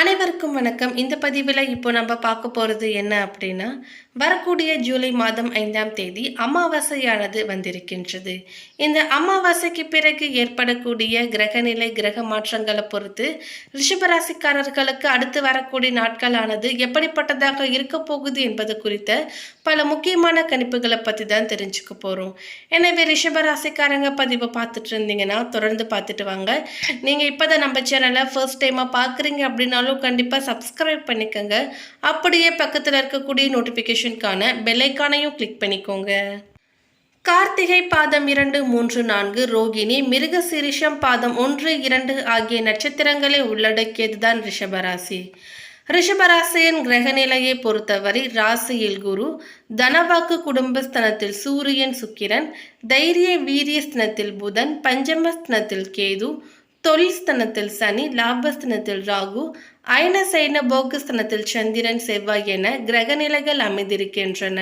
அனைவருக்கும் வணக்கம். இந்த பதிவில் இப்போ நம்ம பார்க்க போகிறது என்ன அப்படின்னா வரக்கூடிய ஜூலை மாதம் ஐந்தாம் தேதி அமாவாசையானது வந்திருக்கின்றது. இந்த அமாவாசைக்கு பிறகு ஏற்படக்கூடிய கிரகநிலை கிரக மாற்றங்களை பொறுத்து ரிஷபராசிக்காரர்களுக்கு அடுத்து வரக்கூடிய நாட்களானது எப்படிப்பட்டதாக இருக்க போகுது என்பது குறித்த பல முக்கியமான கணிப்புகளை பற்றி தான் தெரிஞ்சுக்க போகிறோம் எனவே ரிஷபராசிக்காரங்க பதிவை பார்த்துட்டு இருந்தீங்கன்னா தொடர்ந்து பார்த்துட்டு வாங்க. நீங்கள் இப்போ தான் நம்ம சேனலை ஃபர்ஸ்ட் டைமாக பார்க்குறீங்க அப்படின்னாலும் கண்டிப்பாக சப்ஸ்கிரைப் பண்ணிக்கோங்க. அப்படியே பக்கத்தில் இருக்கக்கூடிய நோட்டிஃபிகேஷனுக்கான பெல்லைக்கானையும் கிளிக் பண்ணிக்கோங்க. கார்த்திகை பாதம் இரண்டு மூன்று நான்கு ரோகிணி மிருகசிரிஷம் பாதம் ஒன்று இரண்டு ஆகிய நட்சத்திரங்களை உள்ளடக்கியதுதான் ரிஷபராசி. ரிஷபராசியின் கிரக நிலையை பொறுத்தவரை ராசியில் குரு தனவாக்கு குடும்பஸ்தனத்தில் சூரியன் சுக்கிரன் தைரிய வீரிய ஸ்தனத்தில் புதன் பஞ்சமஸ்தனத்தில் கேது தொழில்ஸ்தனத்தில் சனி லாபஸ்தனத்தில் ராகு அயன சைன போகஸ்தனத்தில் சந்திரன் செவ்வாய் என கிரகநிலைகள் அமைந்திருக்கின்றன.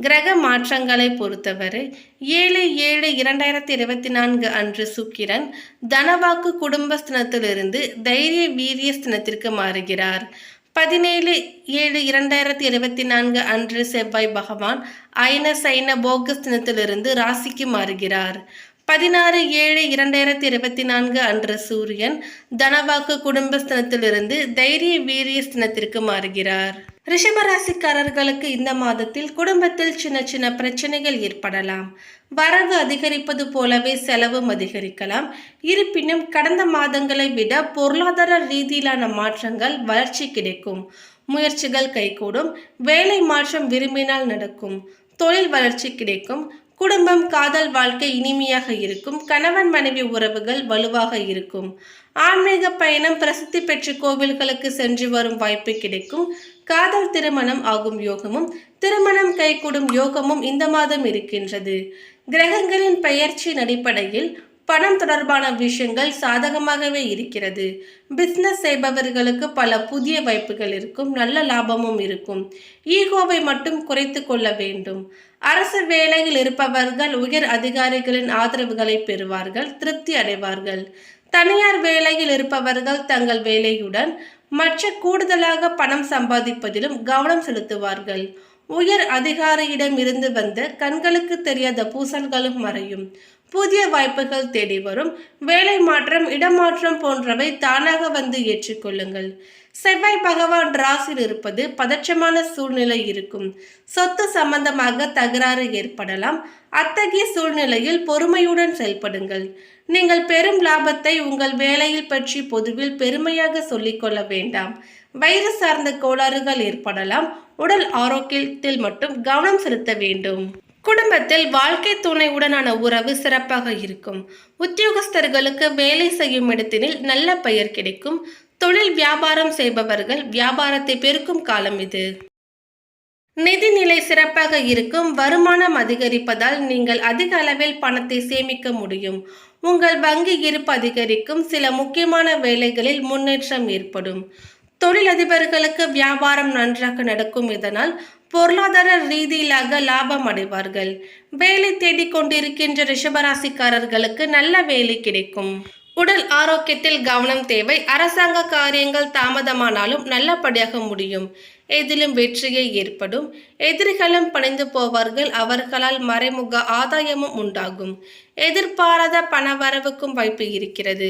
கிரக மாற்றங்களை பொறுத்தவரை ஏழு ஏழு இரண்டாயிரத்தி இருபத்தி நான்கு அன்று சுக்கிரன் தனவாக்கு குடும்பஸ்தனத்திலிருந்து தைரிய வீரிய ஸ்தனத்திற்கு மாறுகிறார். பதினேழு ஏழு இரண்டாயிரத்தி இருபத்தி நான்கு அன்று செவ்வாய் பகவான் அயன சைன போகஸ்தனத்திலிருந்து ராசிக்கு மாறுகிறார். பதினாறு ஏழு இரண்டாயிரத்தி இருபத்தி நான்கு அன்று சூரியன் தனவாக்கு குடும்பஸ்தனத்திலிருந்து தைரிய வீரிய ஸ்தனத்திற்கு மாறுகிறார். ரிஷபராசிக்காரர்களுக்கு இந்த மாதத்தில் குடும்பத்தில் சின்ன சின்ன பிரச்சனைகள் ஏற்படலாம். வரவு அதிகரிப்பது போலவே செலவும் அதிகரிக்கலாம். இருப்பினும் கடந்த மாதங்களை விட பொருளாதார ரீதியிலான மாற்றங்கள் வளர்ச்சி கிடைக்கும். முயற்சிகள் கைகூடும். வேலை மாற்றம் விரும்பினால் நடக்கும். தொழில் வளர்ச்சி கிடைக்கும். குடும்பம் காதல் வாழ்க்கை இனிமையாக இருக்கும். கணவன் மனைவி உறவுகள் வலுவாக இருக்கும். ஆன்மீக பயணம் பிரசித்தி பெற்ற கோவில்களுக்கு சென்று வரும் வாய்ப்பு கிடைக்கும். காதல் திருமணம் ஆகும் யோகமும் திருமணம் கைகூடும் யோகமும் இந்த மாதம் இருக்கின்றது. கிரகங்களின் பெயர்ச்சியின் அடிப்படையில் பணம் தொடர்பான விஷயங்கள் சாதகமாகவே இருக்கிறது. பிஸ்னஸ் செய்பவர்களுக்கு பல புதிய வாய்ப்புகள் இருக்கும். நல்ல லாபமும் இருக்கும். ஈகோவை மட்டும் குறைத்து கொள்ள வேண்டும். அரசு வேலையில் இருப்பவர்கள் உயர் அதிகாரிகளின் ஆதரவுகளை பெறுவார்கள் திருப்தி அடைவார்கள். தனியார் வேலையில் இருப்பவர்கள் தங்கள் வேலையுடன் மற்ற கூடுதலாக பணம் சம்பாதிப்பதிலும் கவனம் செலுத்துவார்கள். உயர் அதிகாரியிடம் இருந்து வந்த கண்களுக்கு தெரியாத பூசல்களும் மறையும். புதிய வாய்ப்புகள் தேடி வரும். வேலை மாற்றம் இடமாற்றம் போன்றவை தானாக வந்து ஏற்றுக்கொள்ளுங்கள். செவ்வாய் பகவான் ராசியில் இருப்பது பதற்றமான சூழ்நிலை இருக்கும். சொத்து சம்பந்தமாக தகராறு ஏற்படலாம். அத்தகைய சூழ்நிலையில் பொறுமையுடன் செயல்படுங்கள். நீங்கள் பெரும் லாபத்தை உங்கள் வேலையில் பற்றி பொதுவில் பெருமையாக சொல்லிக்கொள்ள வேண்டாம். வயிறு சார்ந்த கோளாறுகள் ஏற்படலாம். உடல் ஆரோக்கியத்தில் மட்டும் கவனம் செலுத்த வேண்டும். குடும்பத்தில் வாழ்க்கை துணையுடனான உறவு சிறப்பாக இருக்கும். உத்தியோகஸ்தர்களுக்கு வேலை செய்யும் இடத்தினில் நல்ல பெயர் கிடைக்கும். தொழில் வியாபாரம் செய்பவர்கள் வியாபாரத்தை பெருக்கும் காலம் இது. நிதிநிலை சிறப்பாக இருக்கும். வருமானம் அதிகரிப்பதால் நீங்கள் அதிக அளவில் பணத்தை சேமிக்க முடியும். உங்கள் வங்கி இருப்பு அதிகரிக்கும். சில முக்கியமான வேலைகளில் முன்னேற்றம் ஏற்படும். தொழிலதிபர்களுக்கு வியாபாரம் நன்றாக நடக்கும் இதனால் பொருளாதார ரீதியிலாக லாபம் அடைவார்கள். வேலை தேடிக் கொண்டிருக்கின்ற ரிஷபராசிக்காரர்களுக்கு நல்ல வேலை கிடைக்கும். உடல் ஆரோக்கியத்தில் கவனம் தேவை. அரசாங்க காரியங்கள் தாமதமானாலும் நல்லபடியாக முடியும். எதிலும் வெற்றியை ஏற்படும். எதிரிகளும் பணிந்து போவார்கள். அவர்களால் மறைமுக ஆதாயமும் உண்டாகும். எதிர்பாராத பணவரவுக்கும் வாய்ப்பு இருக்கிறது.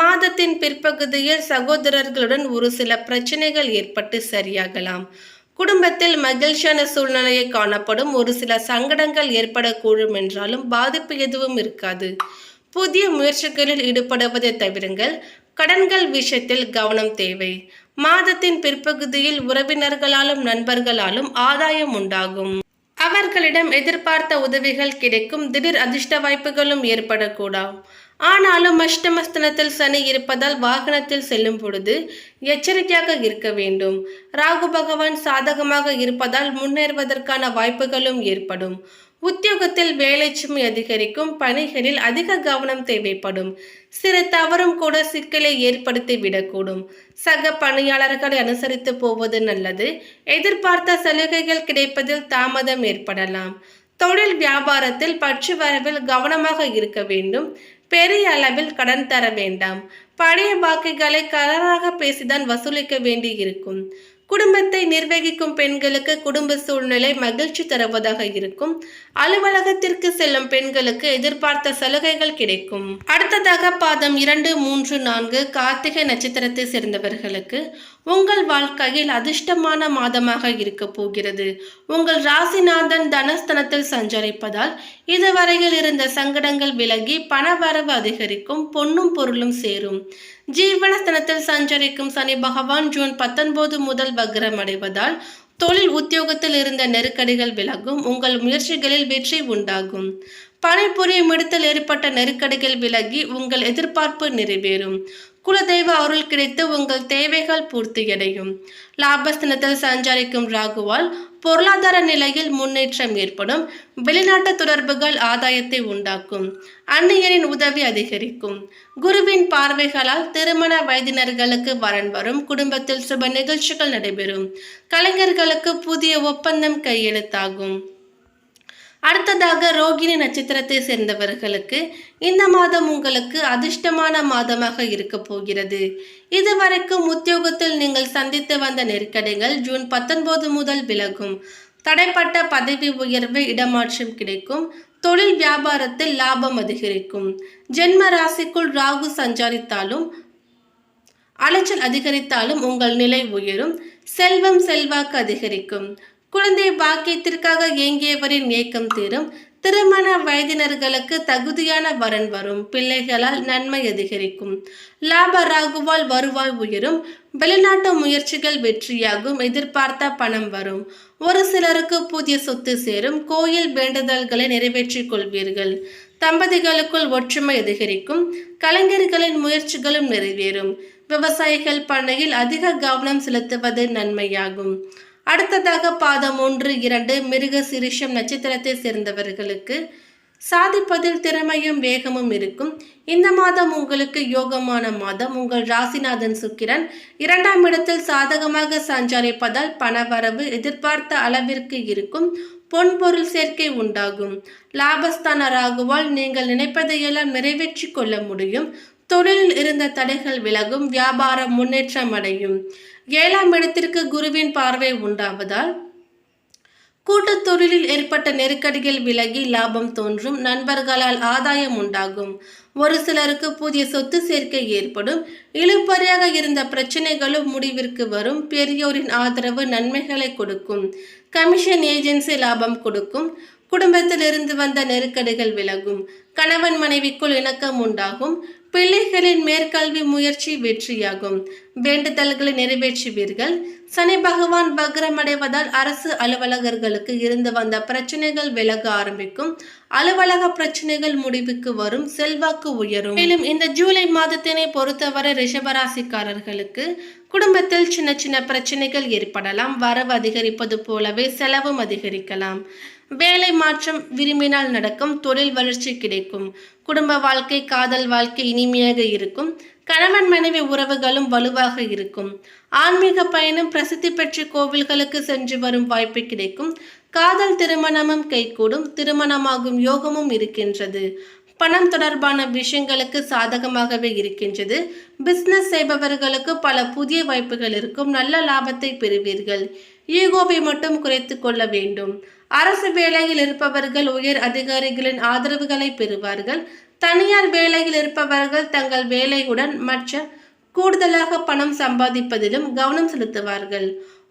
மாதத்தின் பிற்பகுதியில் சகோதரர்களுடன் ஒரு சில பிரச்சனைகள் ஏற்பட்டு சரியாகலாம். குடும்பத்தில் மகிழ்ச்சியான சூழ்நிலையை காணப்படும். ஒரு சில சங்கடங்கள் ஏற்படக்கூடும் என்றாலும் பாதிப்பு எதுவும் இருக்காது. புதிய முயற்சிகளில் ஈடுபடுவதை தவிருங்கள். கடன்கள் விஷயத்தில் கவனம் தேவை. மாதத்தின் பிற்பகுதியில் உறவினர்களாலும் நண்பர்களாலும் ஆதாயம் உண்டாகும். அவர்களிடம் எதிர்பார்த்த உதவிகள் கிடைக்கும். திடீர் அதிர்ஷ்ட வாய்ப்புகளும் ஏற்படக்கூடாது ஆனாலும் அஷ்டமஸ்தனத்தில் சனி இருப்பதால் வாகனத்தில் செல்லும் பொழுது எச்சரிக்கையாக இருக்க வேண்டும். ராகு பகவான் சாதகமாக இருப்பதால் முன்னேறுவதற்கான வாய்ப்புகளும் ஏற்படும். உத்தியோகத்தில் வேலை சுமை அதிகரிக்கும் பணிகளில் அதிக கவனம் தேவைப்படும். சிறு தவறும் கூட சிக்கலை ஏற்படுத்தி விடக்கூடும். சக பணியாளர்களை அனுசரித்து போவது நல்லது. எதிர்பார்த்த சலுகைகள் கிடைப்பதில் தாமதம் ஏற்படலாம். தொழில் வியாபாரத்தில் பற்று வரவில் கவனமாக இருக்க வேண்டும். பெரிய அளவில் கடன் தர வேண்டாம். பழைய பாக்கிகளை கலராக பேசிதான் வசூலிக்க வேண்டி இருக்கும் குடும்பத்தை நிர்வகிக்கும் பெண்களுக்கு குடும்ப சூழ்நிலை மகிழ்ச்சி தருவதாக இருக்கும். அலுவலகத்திற்கு செல்லும் பெண்களுக்கு எதிர்பார்த்த சலுகைகள் கிடைக்கும். அடுத்ததாக பாதம் இரண்டு மூன்று நான்கு கார்த்திகை நட்சத்திரத்தை சேர்ந்தவர்களுக்கு உங்கள் வாழ்க்கையில் அதிர்ஷ்டமான மாதமாக இருக்க போகிறது. உங்கள் ராசிநாதன் தனஸ்தனத்தில் சஞ்சரிப்பதால் இதுவரையில் இருந்த சங்கடங்கள் விலகி பணவரவு அதிகரிக்கும் பொன்னும் பொருளும் சேரும். ஜீவனஸ்தனத்தில் சஞ்சரிக்கும் சனி பகவான் ஜூன் பத்தொன்பது முதல் வக்ரம் அடைவதால் தொழில் உத்தியோகத்தில் இருந்த நெருக்கடிகள் விலகும் உங்கள் முயற்சிகளில் வெற்றி உண்டாகும். பணிபுரியும் இடத்தில் ஏற்பட்ட நெருக்கடிகள் விலகி உங்கள் எதிர்பார்ப்பு நிறைவேறும். குலதெய்வ அருள் கிடைத்து உங்கள் தேவைகள் பூர்த்தியடையும். லாபஸ்தனத்தில் சஞ்சரிக்கும் ராகுவால் பொருளாதார நிலையில் முன்னேற்றம் ஏற்படும். வெளிநாட்டு தொடர்புகள் ஆதாயத்தை உண்டாக்கும். அன்னையரின் உதவி அதிகரிக்கும். குருவின் பார்வைகளால் திருமண வயதினர்களுக்கு வரன் வரும். குடும்பத்தில் சுப நிகழ்ச்சிகள் நடைபெறும். கலைஞர்களுக்கு புதிய ஒப்பந்தம் கையெழுத்தாகும். அடுத்ததாக ரோகிணி நட்சத்திரத்தை சேர்ந்தவர்களுக்கு இந்த மாதம் உங்களுக்கு அதிர்ஷ்டமான மாதமாக இருக்க போகிறது. இதுவரைக்கும் உத்தியோகத்தில் நீங்கள் சந்தித்து வந்த நெருக்கடிகள் ஜூன் பத்தொன்பது முதல் விலகும். தடைப்பட்ட பதவி உயர்வு இடமாற்றம் கிடைக்கும். தொழில் வியாபாரத்தில் லாபம் அதிகரிக்கும். ஜென்ம ராசிக்குள் ராகு சஞ்சாரித்தாலும் அலைச்சல் அதிகரித்தாலும் உங்கள் நிலை உயரும். செல்வம் செல்வாக்கு அதிகரிக்கும். குழந்தை பாக்கியத்திற்காக ஏங்கியவரின் ஏக்கம் தீரும். திருமண வயதினர்களுக்கு தகுதியான வரன் வரும். பிள்ளைகளால் நன்மை அதிகரிக்கும். லாப ராகுவால் வருவாய் உயரும். வெளிநாட்டு முயற்சிகள் வெற்றியாகும். எதிர்பார்த்த பணம் வரும். ஒரு சிலருக்கு புதிய சொத்து சேரும். கோயில் வேண்டுதல்களை நிறைவேற்றிக் கொள்வீர்கள். தம்பதிகளுக்குள் ஒற்றுமை அதிகரிக்கும். கலைஞர்களின் முயற்சிகளும் நிறைவேறும். விவசாயிகள் பண்ணையில் அதிக கவனம் செலுத்துவது நன்மையாகும். அடுத்ததாக பாதம் ஒன்று இரண்டு மிருக சிரிஷம் நட்சத்திரத்தை சேர்ந்தவர்களுக்கு சாதிப்பதில் திறமையும் வேகமும் இருக்கும். இந்த மாதம் உங்களுக்கு யோகமான மாதம். உங்கள் ராசிநாதன் சுக்கிரன் இரண்டாம் இடத்தில் சாதகமாக சஞ்சரிப்பதால் பணவரவு எதிர்பார்த்த அளவிற்கு இருக்கும். பொன்பொருள் சேர்க்கை உண்டாகும். லாபஸ்தான ராகுவால் நீங்கள் நினைப்பதையெல்லாம் நிறைவேற்றி கொள்ள முடியும். தொழிலில் இருந்த தடைகள் விலகும் வியாபாரம் முன்னேற்றம் அடையும். ஏழாம் இடத்திற்கு குருவின் பார்வை உண்டாவதால் கூட்டுத் தொழிலில் ஏற்பட்ட நெருக்கடிகள் விலகி லாபம் தோன்றும் நண்பர்களால் ஆதாயம் உண்டாகும். ஒரு சிலருக்கு புதிய சொத்து சேர்க்கை ஏற்படும். இழுபறியாக இருந்த பிரச்சனைகளும் முடிவிற்கு வரும். பெரியோரின் ஆதரவு நன்மைகளை கொடுக்கும். கமிஷன் ஏஜென்சி லாபம் கொடுக்கும். குடும்பத்தில் இருந்து வந்த நெருக்கடிகள் விலகும். கணவன் மனைவிக்குள் இணக்கம் உண்டாகும். பிள்ளைகளின் மேற்கல்வி முயற்சி வெற்றியாகும். வேண்டுதல்களை நிறைவேற்றுவீர்கள். சனி பகவான் வக்ரமடைவதால் அரசு அலுவலகர்களுக்கு இருந்து வந்த பிரச்சனைகள் விலக ஆரம்பிக்கும். அலுவலக பிரச்சனைகள் முடிவுக்கு வரும். செல்வாக்கு உயரும். மேலும் இந்த ஜூலை மாதத்தினை பொறுத்தவரை ரிஷபராசிக்காரர்களுக்கு குடும்பத்தில் சின்ன சின்ன பிரச்சனைகள் ஏற்படலாம். வரவு அதிகரிப்பது போலவே செலவும் அதிகரிக்கலாம். வேலை மாற்றம் விரும்பினால் நடக்கும் தொழில் வளர்ச்சி கிடைக்கும். குடும்ப வாழ்க்கை காதல் வாழ்க்கை இனிமையாக இருக்கும். கணவன் மனைவி உறவுகளும் வலுவாக இருக்கும். ஆன்மீக பயணம் பிரசித்தி பெற்ற கோவில்களுக்கு சென்று வரும் வாய்ப்பு கிடைக்கும். காதல் திருமணமும் கைகூடும் திருமணமாகும் யோகமும் இருக்கின்றது. பணம் தொடர்பான விஷயங்களுக்கு சாதகமாகவே இருக்கின்றது. பிசினஸ் செய்பவர்களுக்கு பல புதிய வாய்ப்புகள் இருக்கும். நல்ல லாபத்தை பெறுவீர்கள். ஈகோவை மட்டும் குறைத்து கொள்ள வேண்டும். அரசு வேலையில் இருப்பவர்கள் உயர் அதிகாரிகளின் ஆதரவுகளை பெறுவார்கள். தனியார் வேலையில் இருப்பவர்கள் தங்கள் வேலையுடன் மற்ற கூடுதலாக பணம் சம்பாதிப்பதிலும் கவனம் செலுத்துவார்கள்.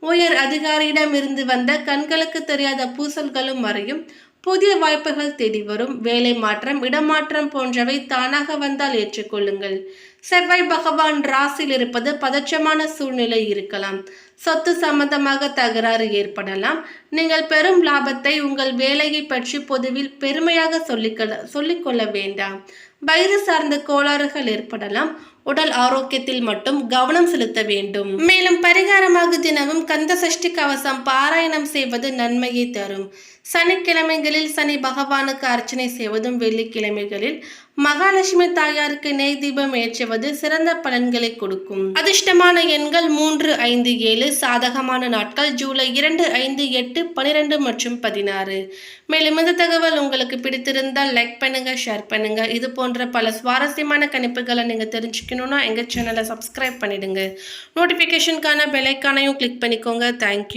உயர் அதிகாரியிடம் இருந்து வந்த கண்களுக்கு தெரியாத பூசல்களும் மறையும் புதிய வாய்ப்புகள் தேடி வரும். வேலை மாற்றம் இடமாற்றம் போன்றவை தானாக வந்தால் ஏற்றுக்கொள்ளுங்கள். செவ்வாய் பகவான் ராசியில் இருப்பது பதற்றமான சூழ்நிலை இருக்கலாம். சொத்து சம்பந்தமாக தகராறு ஏற்படலாம். நீங்கள் பெரும் லாபத்தை உங்கள் வேலையை பற்றி பொதுவில் பெருமையாக சொல்லிக்கொள்ள சொல்லிக்கொள்ள வேண்டாம். வயிறு சார்ந்த கோளாறுகள் ஏற்படலாம். உடல் ஆரோக்கியத்தில் மட்டும் கவனம் செலுத்த வேண்டும். மேலும் பரிகாரமாக தினமும் கந்த சஷ்டி கவசம் பாராயணம் செய்வது நன்மையை தரும். சனிக்கிழமைகளில் சனி பகவானுக்கு அர்ச்சனை செய்வதும் வெள்ளிக்கிழமைகளில் மகாலட்சுமி தாயாருக்கு நெய் தீபம் ஏற்றுவது சிறந்த பலன்களை கொடுக்கும். அதிர்ஷ்டமான எண்கள் மூன்று ஐந்து ஏழு சாதகமான நாட்கள் ஜூலை இரண்டு ஐந்து எட்டு பனிரெண்டு மற்றும் பதினாறு. மேலும் இந்த தகவல் உங்களுக்கு பிடித்திருந்தால் லைக் பண்ணுங்க ஷேர் பண்ணுங்க. இது போன்ற பல சுவாரஸ்யமான கணிப்புகளை நீங்க தெரிஞ்சுக்கணும்னா எங்க சேனலை சப்ஸ்கிரைப் பண்ணிடுங்க. நோட்டிஃபிகேஷனுக்கான பெலைக்கானையும் கிளிக் பண்ணிக்கோங்க. தேங்க்யூ